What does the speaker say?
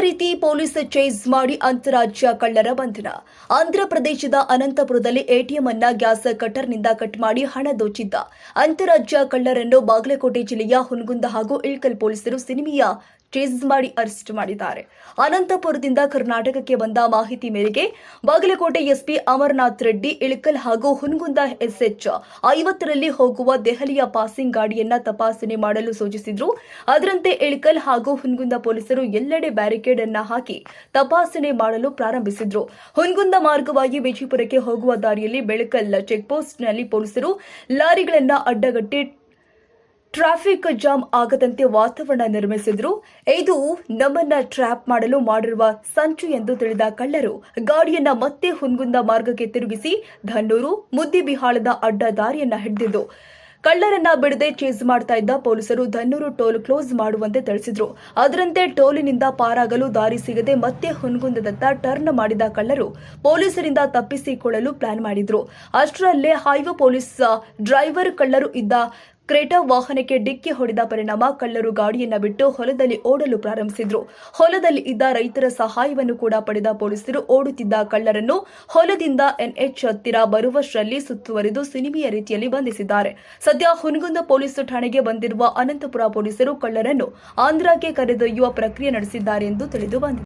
ರೀತಿ police chase ಮಾಡಿ ಅಂತಾರಾಜ್ಯ ಕಳ್ಳರ ಬಂಧನ. ಆಂಧ್ರಪ್ರದೇಶದ ಅನಂತಪುರದಲ್ಲಿ ಎಟಿಎಂ ಅನ್ನ ಗ್ಯಾಸ್ ಕಟರ್ನಿಂದ ಕಟ್ ಮಾಡಿ ಹಣ ದೋಚಿದ್ದ. ಅಂತಾರಾಜ್ಯ ಕಳ್ಳರನ್ನು ಬಾಗಲಕೋಟೆ ಜಿಲ್ಲೆಯ ಹುನಗುಂದ ಹಾಗೂ ಇಳ್ಕಲ್ ಪೊಲೀಸರು ಸಿನಿಮೆಯ ಚೇಸ್ ಮಾಡಿ ಅರೆಸ್ಟ್ ಮಾಡಿದ್ದಾರೆ. ಅನಂತಪುರದಿಂದ ಕರ್ನಾಟಕಕ್ಕೆ ಬಂದ ಮಾಹಿತಿ ಮೇರೆಗೆ ಬಾಗಲಕೋಟೆ ಎಸ್ಪಿ ಅಮರನಾಥ್ ರೆಡ್ಡಿ, ಇಳಕಲ್ ಹಾಗೂ ಹುನಗುಂದ ಎಸ್ಎಚ್ ಐವತ್ತರಲ್ಲಿ ಹೋಗುವ ದೆಹಲಿಯ ಪಾಸಿಂಗ್ ಗಾಡಿಯನ್ನ ತಪಾಸಣೆ ಮಾಡಲು ಸೂಚಿಸಿದ್ರು. ಅದರಂತೆ ಇಳಕಲ್ ಹಾಗೂ ಹುನಗುಂದ ಪೊಲೀಸರು ಎಲ್ಲೆಡೆ ಬ್ಯಾರಿಕೇಡ್ ಅನ್ನ ಹಾಕಿ ತಪಾಸಣೆ ಮಾಡಲು ಪ್ರಾರಂಭಿಸಿದ್ರು. ಹುನಗುಂದ ಮಾರ್ಗವಾಗಿ ವಿಜಯಪುರಕ್ಕೆ ಹೋಗುವ ದಾರಿಯಲ್ಲಿ ಬೆಳಕಲ್ ಚೆಕ್ಪೋಸ್ಟ್ನಲ್ಲಿ ಪೊಲೀಸರು ಲಾರಿಗಳನ್ನ ಅಡ್ಡಗಟ್ಟಿ ಟ್ರಾಫಿಕ್ ಜಾಮ್ ಆಗದಂತೆ ವಾತಾವರಣ ನಿರ್ಮಿಸಿದ್ರು. ಇದು ನಮ್ಮನ್ನ ಟ್ರ್ಯಾಪ್ ಮಾಡಲು ಮಾಡಿರುವ ಸಂಚು ಎಂದು ತಿಳಿದ ಕಳ್ಳರು. ಗಾಡಿಯನ್ನ ಮತ್ತೆ ಹುನ್ಗುಂದ ಮಾರ್ಗಕ್ಕೆ ತಿರುಗಿಸಿ ಧನ್ನೂರು ಮುದ್ದಿಬಿಹಾಳದ ಅಡ್ಡ ದಾರಿಯನ್ನ ಹಿಡಿದಿದ್ದು. ಕಳ್ಳರನ್ನ ಬಿಡದೆ ಚೇಸ್ ಮಾಡ್ತಾ ಇದ್ದ ಪೊಲೀಸರು ಧನ್ನೂರು ಟೋಲ್ ಕ್ಲೋಸ್ ಮಾಡುವಂತೆ ತಿಳಿಸಿದ್ರು. ಅದರಂತೆ ಟೋಲಿನಿಂದ ಪಾರಾಗಲು ದಾರಿ ಸಿಗದೆ ಮತ್ತೆ ಹುನ್ಗುಂದದತ್ತ ಟರ್ನ್ ಮಾಡಿದ ಕಳ್ಳರು ಪೊಲೀಸರಿಂದ ತಪ್ಪಿಸಿಕೊಳ್ಳಲು ಪ್ಲಾನ್ ಮಾಡಿದ್ರು. ಅಷ್ಟರಲ್ಲೇ ಹೈವೇ ಪೊಲೀಸ್ ಡ್ರೈವರ್ ಕಳ್ಳರು ಇದ್ದ ಕ್ರೇಟಾ ವಾಹನಕ್ಕೆ ಡಿಕ್ಕಿ ಹೊಡೆದ ಪರಿಣಾಮ ಕಳ್ಳರು ಗಾಡಿಯನ್ನ ಬಿಟ್ಟು ಹೊಲದಲ್ಲಿ ಓಡಲು ಪ್ರಾರಂಭಿಸಿದ್ರು. ಹೊಲದಲ್ಲಿ ಇದ್ದ ರೈತರ ಸಹಾಯವನ್ನು ಕೂಡ ಪಡೆದ ಪೊಲೀಸರು ಓಡುತ್ತಿದ್ದ ಕಳ್ಳರನ್ನು ಹೊಲದಿಂದ ಎನ್ಎಚ್ ಹತ್ತಿರ ಬರುವಷ್ಟರಲ್ಲಿ ಸುತ್ತುವರಿದು ಸಿನಿಮಿಯ ರೀತಿಯಲ್ಲಿ ಬಂಧಿಸಿದ್ದಾರೆ. ಸದ್ಯ ಹುನಗುಂದ ಪೊಲೀಸ್ ಠಾಣೆಗೆ ಬಂದಿರುವ ಅನಂತಪುರ ಪೊಲೀಸರು ಕಳ್ಳರನ್ನು ಆಂಧ್ರಕ್ಕೆ ಕರೆದೊಯ್ಯುವ ಪ್ರಕ್ರಿಯೆ ನಡೆಸಿದ್ದಾರೆ ಎಂದು ತಿಳಿದು ಬಂದಿದೆ.